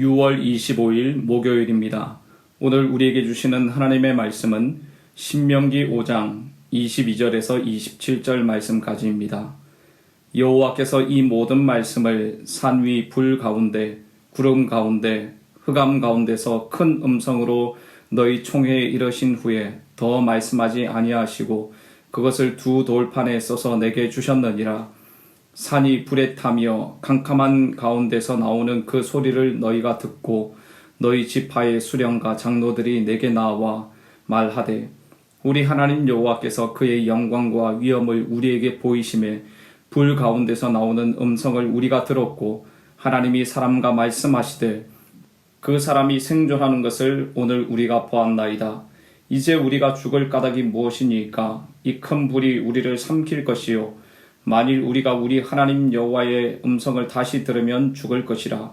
6월 25일 목요일입니다. 오늘 우리에게 주시는 하나님의 말씀은 신명기 5장 22절에서 27절 말씀까지입니다. 여호와께서 이 모든 말씀을 산 위 불 가운데 구름 가운데 흑암 가운데서 큰 음성으로 너희 총회에 이르신 후에 더 말씀하지 아니하시고 그것을 두 돌판에 써서 내게 주셨느니라 산이 불에 타며 캄캄한 가운데서 나오는 그 소리를 너희가 듣고 너희 지파의 수령과 장로들이 내게 나와 말하되 우리 하나님 여호와께서 그의 영광과 위엄을 우리에게 보이심에 불 가운데서 나오는 음성을 우리가 들었고 하나님이 사람과 말씀하시되 그 사람이 생존하는 것을 오늘 우리가 보았나이다. 이제 우리가 죽을 까닭이 무엇이니까 이 큰 불이 우리를 삼킬 것이요 만일 우리가 우리 하나님 여호와의 음성을 다시 들으면 죽을 것이라.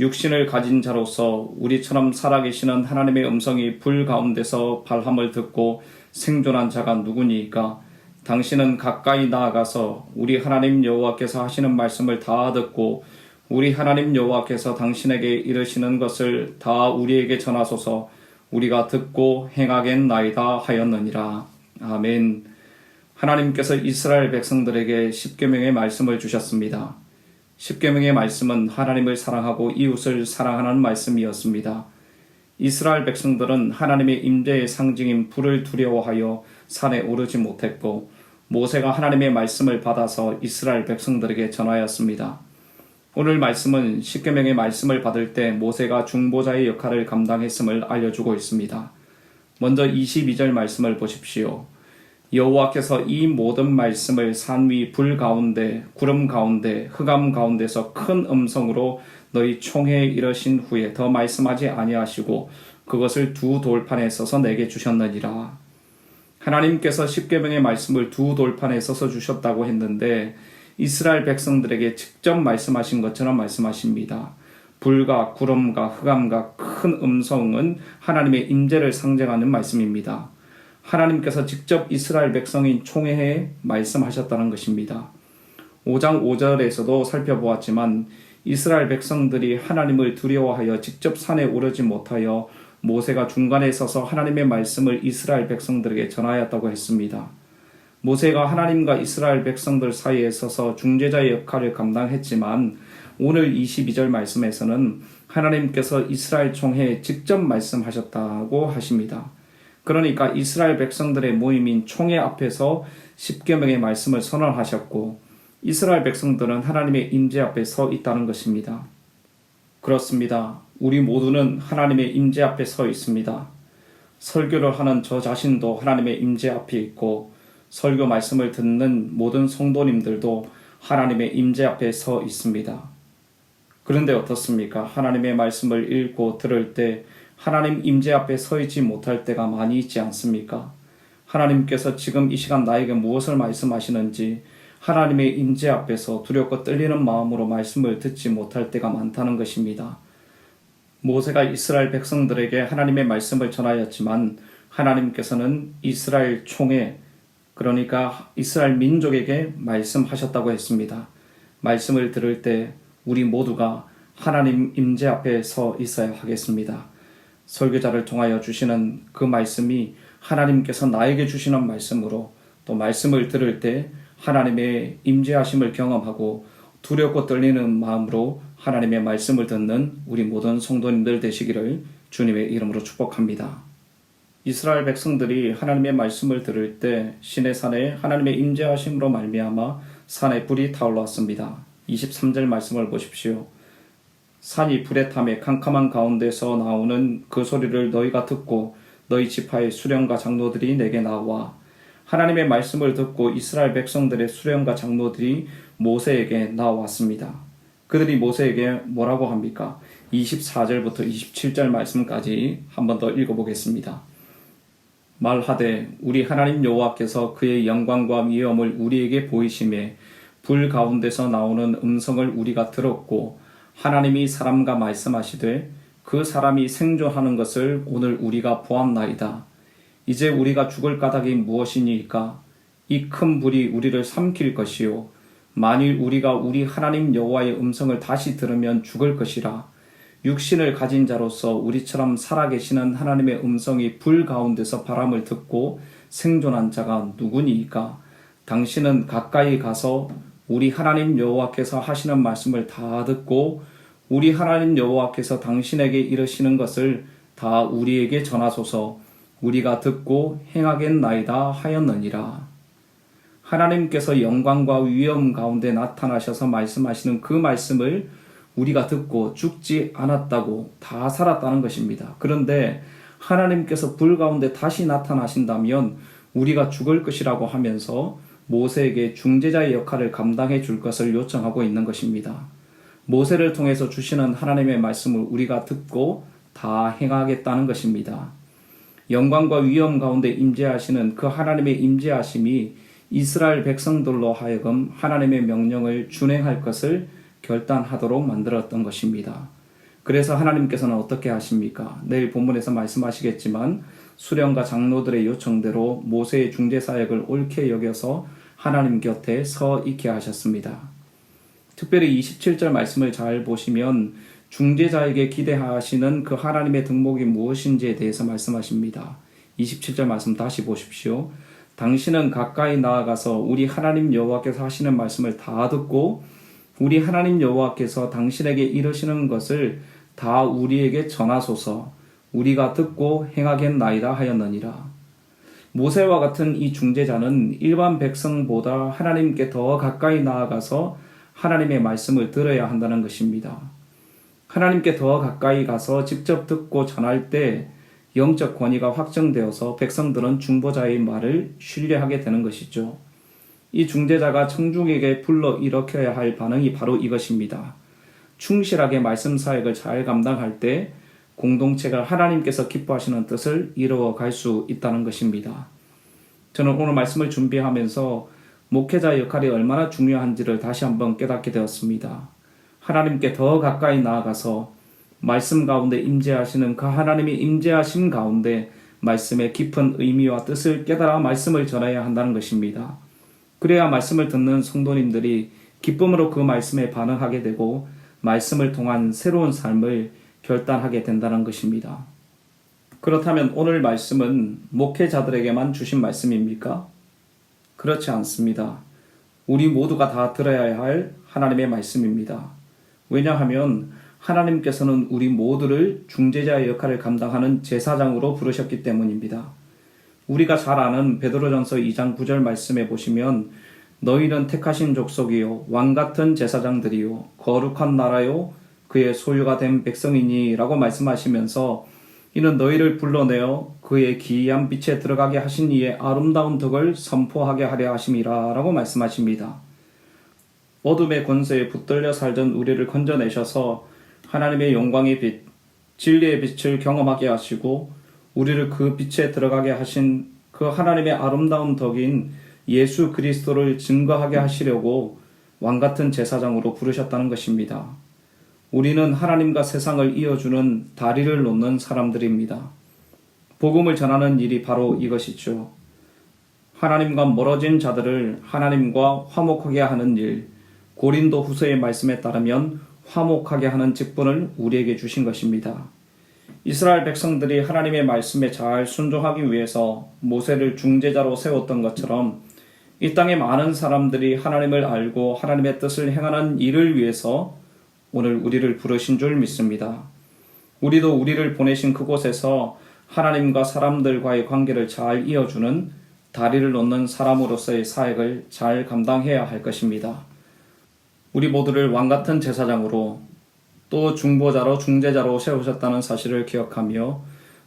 육신을 가진 자로서 우리처럼 살아계시는 하나님의 음성이 불 가운데서 발함을 듣고 생존한 자가 누구니까? 당신은 가까이 나아가서 우리 하나님 여호와께서 하시는 말씀을 다 듣고 우리 하나님 여호와께서 당신에게 이르시는 것을 다 우리에게 전하소서. 우리가 듣고 행하겠나이다 하였느니라. 아멘. 하나님께서 이스라엘 백성들에게 십계명의 말씀을 주셨습니다. 십계명의 말씀은 하나님을 사랑하고 이웃을 사랑하는 말씀이었습니다. 이스라엘 백성들은 하나님의 임재의 상징인 불을 두려워하여 산에 오르지 못했고 모세가 하나님의 말씀을 받아서 이스라엘 백성들에게 전하였습니다. 오늘 말씀은 십계명의 말씀을 받을 때 모세가 중보자의 역할을 감당했음을 알려주고 있습니다. 먼저 22절 말씀을 보십시오. 여호와께서 이 모든 말씀을 산위 불 가운데 구름 가운데 흑암 가운데서 큰 음성으로 너희 총회에 이르신 후에 더 말씀하지 아니하시고 그것을 두 돌판에 써서 내게 주셨느니라. 하나님께서 십계명의 말씀을 두 돌판에 써서 주셨다고 했는데 이스라엘 백성들에게 직접 말씀하신 것처럼 말씀하십니다. 불과 구름과 흑암과 큰 음성은 하나님의 임재를 상징하는 말씀입니다. 하나님께서 직접 이스라엘 백성인 총회에 말씀하셨다는 것입니다. 5장 5절에서도 살펴보았지만 이스라엘 백성들이 하나님을 두려워하여 직접 산에 오르지 못하여 모세가 중간에 서서 하나님의 말씀을 이스라엘 백성들에게 전하였다고 했습니다. 모세가 하나님과 이스라엘 백성들 사이에 서서 중재자의 역할을 감당했지만 오늘 22절 말씀에서는 하나님께서 이스라엘 총회에 직접 말씀하셨다고 하십니다. 그러니까 이스라엘 백성들의 모임인 총회 앞에서 십계명의 말씀을 선언하셨고 이스라엘 백성들은 하나님의 임재 앞에 서 있다는 것입니다. 그렇습니다. 우리 모두는 하나님의 임재 앞에 서 있습니다. 설교를 하는 저 자신도 하나님의 임재 앞에 있고 설교 말씀을 듣는 모든 성도님들도 하나님의 임재 앞에 서 있습니다. 그런데 어떻습니까? 하나님의 말씀을 읽고 들을 때 하나님 임재 앞에 서 있지 못할 때가 많이 있지 않습니까? 하나님께서 지금 이 시간 나에게 무엇을 말씀하시는지 하나님의 임재 앞에서 두렵고 떨리는 마음으로 말씀을 듣지 못할 때가 많다는 것입니다. 모세가 이스라엘 백성들에게 하나님의 말씀을 전하였지만 하나님께서는 이스라엘 총회 그러니까 이스라엘 민족에게 말씀하셨다고 했습니다. 말씀을 들을 때 우리 모두가 하나님 임재 앞에 서 있어야 하겠습니다. 설교자를 통하여 주시는 그 말씀이 하나님께서 나에게 주시는 말씀으로 또 말씀을 들을 때 하나님의 임재하심을 경험하고 두렵고 떨리는 마음으로 하나님의 말씀을 듣는 우리 모든 성도님들 되시기를 주님의 이름으로 축복합니다. 이스라엘 백성들이 하나님의 말씀을 들을 때 시내 산에 하나님의 임재하심으로 말미암아 산에 불이 타올랐습니다. 23절 말씀을 보십시오. 산이 불에 탐에 캄캄한 가운데서 나오는 그 소리를 너희가 듣고 너희 지파의 수령과 장로들이 내게 나와 하나님의 말씀을 듣고 이스라엘 백성들의 수령과 장로들이 모세에게 나왔습니다. 그들이 모세에게 뭐라고 합니까? 24절부터 27절 말씀까지 한 번 더 읽어보겠습니다. 말하되 우리 하나님 여호와께서 그의 영광과 위엄을 우리에게 보이심에 불 가운데서 나오는 음성을 우리가 들었고 하나님이 사람과 말씀하시되 그 사람이 생존하는 것을 오늘 우리가 보았나이다. 이제 우리가 죽을 까닭이 무엇이니까 이 큰 불이 우리를 삼킬 것이요 만일 우리가 우리 하나님 여호와의 음성을 다시 들으면 죽을 것이라 육신을 가진 자로서 우리처럼 살아계시는 하나님의 음성이 불 가운데서 바람을 듣고 생존한 자가 누구니이까? 당신은 가까이 가서 우리 하나님 여호와께서 하시는 말씀을 다 듣고 우리 하나님 여호와께서 당신에게 이르시는 것을 다 우리에게 전하소서 우리가 듣고 행하겠나이다 하였느니라. 하나님께서 영광과 위엄 가운데 나타나셔서 말씀하시는 그 말씀을 우리가 듣고 죽지 않았다고 다 살았다는 것입니다. 그런데 하나님께서 불 가운데 다시 나타나신다면 우리가 죽을 것이라고 하면서 모세에게 중재자의 역할을 감당해 줄 것을 요청하고 있는 것입니다. 모세를 통해서 주시는 하나님의 말씀을 우리가 듣고 다 행하겠다는 것입니다. 영광과 위엄 가운데 임재하시는 그 하나님의 임재하심이 이스라엘 백성들로 하여금 하나님의 명령을 준행할 것을 결단하도록 만들었던 것입니다. 그래서 하나님께서는 어떻게 하십니까? 내일 본문에서 말씀하시겠지만 수령과 장로들의 요청대로 모세의 중재 사역을 옳게 여겨서 하나님 곁에 서 있게 하셨습니다. 특별히 27절 말씀을 잘 보시면 중재자에게 기대하시는 그 하나님의 등목이 무엇인지에 대해서 말씀하십니다. 27절 말씀 다시 보십시오. 당신은 가까이 나아가서 우리 하나님 여호와께서 하시는 말씀을 다 듣고 우리 하나님 여호와께서 당신에게 이르시는 것을 다 우리에게 전하소서 우리가 듣고 행하겠나이다 하였느니라. 모세와 같은 이 중재자는 일반 백성보다 하나님께 더 가까이 나아가서 하나님의 말씀을 들어야 한다는 것입니다. 하나님께 더 가까이 가서 직접 듣고 전할 때 영적 권위가 확정되어서 백성들은 중보자의 말을 신뢰하게 되는 것이죠. 이 중재자가 청중에게 불러 일으켜야 할 반응이 바로 이것입니다. 충실하게 말씀 사역을 잘 감당할 때 공동체가 하나님께서 기뻐하시는 뜻을 이루어 갈 수 있다는 것입니다. 저는 오늘 말씀을 준비하면서 목회자의 역할이 얼마나 중요한지를 다시 한번 깨닫게 되었습니다. 하나님께 더 가까이 나아가서 말씀 가운데 임재하시는 그 하나님의 임재하심 가운데 말씀의 깊은 의미와 뜻을 깨달아 말씀을 전해야 한다는 것입니다. 그래야 말씀을 듣는 성도님들이 기쁨으로 그 말씀에 반응하게 되고 말씀을 통한 새로운 삶을 결단하게 된다는 것입니다. 그렇다면 오늘 말씀은 목회자들에게만 주신 말씀입니까? 그렇지 않습니다. 우리 모두가 다 들어야 할 하나님의 말씀입니다. 왜냐하면 하나님께서는 우리 모두를 중재자의 역할을 감당하는 제사장으로 부르셨기 때문입니다. 우리가 잘 아는 베드로전서 2장 9절 말씀에 보시면 너희는 택하신 족속이요 왕 같은 제사장들이요 거룩한 나라요 그의 소유가 된 백성이니라고 말씀하시면서 이는 너희를 불러내어 그의 기이한 빛에 들어가게 하신 이의 아름다운 덕을 선포하게 하려 하심이라라고 말씀하십니다. 어둠의 권세에 붙들려 살던 우리를 건져내셔서 하나님의 영광의 빛, 진리의 빛을 경험하게 하시고 우리를 그 빛에 들어가게 하신 그 하나님의 아름다운 덕인 예수 그리스도를 증거하게 하시려고 왕 같은 제사장으로 부르셨다는 것입니다. 우리는 하나님과 세상을 이어주는 다리를 놓는 사람들입니다. 복음을 전하는 일이 바로 이것이죠. 하나님과 멀어진 자들을 하나님과 화목하게 하는 일, 고린도 후서의 말씀에 따르면 화목하게 하는 직분을 우리에게 주신 것입니다. 이스라엘 백성들이 하나님의 말씀에 잘 순종하기 위해서 모세를 중재자로 세웠던 것처럼 이 땅의 많은 사람들이 하나님을 알고 하나님의 뜻을 행하는 일을 위해서 오늘 우리를 부르신 줄 믿습니다. 우리도 우리를 보내신 그곳에서 하나님과 사람들과의 관계를 잘 이어주는 다리를 놓는 사람으로서의 사역을 잘 감당해야 할 것입니다. 우리 모두를 왕 같은 제사장으로 또 중보자로 중재자로 세우셨다는 사실을 기억하며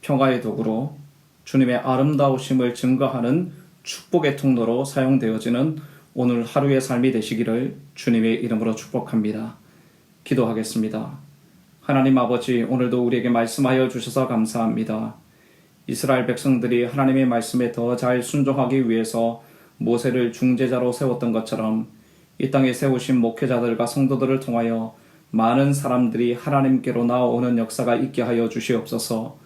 평화의 도구로 주님의 아름다우심을 증거하는 축복의 통로로 사용되어지는 오늘 하루의 삶이 되시기를 주님의 이름으로 축복합니다. 기도하겠습니다. 하나님 아버지, 오늘도 우리에게 말씀하여 주셔서 감사합니다. 이스라엘 백성들이 하나님의 말씀에 더 잘 순종하기 위해서 모세를 중재자로 세웠던 것처럼 이 땅에 세우신 목회자들과 성도들을 통하여 많은 사람들이 하나님께로 나아오는 역사가 있게 하여 주시옵소서.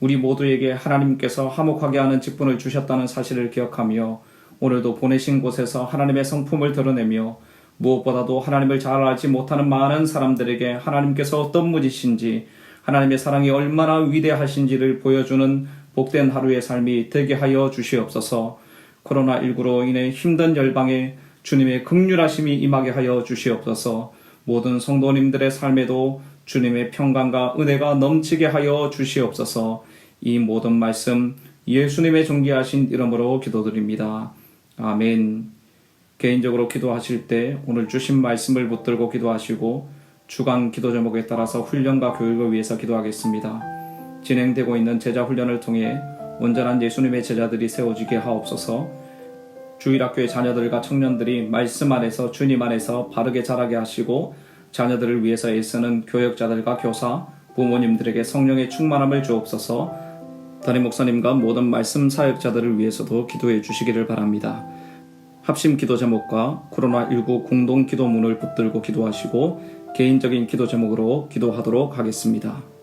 우리 모두에게 하나님께서 화목하게 하는 직분을 주셨다는 사실을 기억하며 오늘도 보내신 곳에서 하나님의 성품을 드러내며 무엇보다도 하나님을 잘 알지 못하는 많은 사람들에게 하나님께서 어떤 분이신지 하나님의 사랑이 얼마나 위대하신지를 보여주는 복된 하루의 삶이 되게 하여 주시옵소서. 코로나19로 인해 힘든 열방에 주님의 극률하심이 임하게 하여 주시옵소서. 모든 성도님들의 삶에도 주님의 평강과 은혜가 넘치게 하여 주시옵소서. 이 모든 말씀 예수님의 존귀하신 이름으로 기도드립니다. 아멘. 개인적으로 기도하실 때 오늘 주신 말씀을 붙들고 기도하시고 주간 기도 제목에 따라서 훈련과 교육을 위해서 기도하겠습니다. 진행되고 있는 제자 훈련을 통해 온전한 예수님의 제자들이 세워지게 하옵소서. 주일학교의 자녀들과 청년들이 말씀 안에서 주님 안에서 바르게 자라게 하시고 자녀들을 위해서 애쓰는 교역자들과 교사, 부모님들에게 성령의 충만함을 주옵소서. 담임 목사님과 모든 말씀 사역자들을 위해서도 기도해 주시기를 바랍니다. 합심 기도 제목과 코로나19 공동 기도문을 붙들고 기도하시고 개인적인 기도 제목으로 기도하도록 하겠습니다.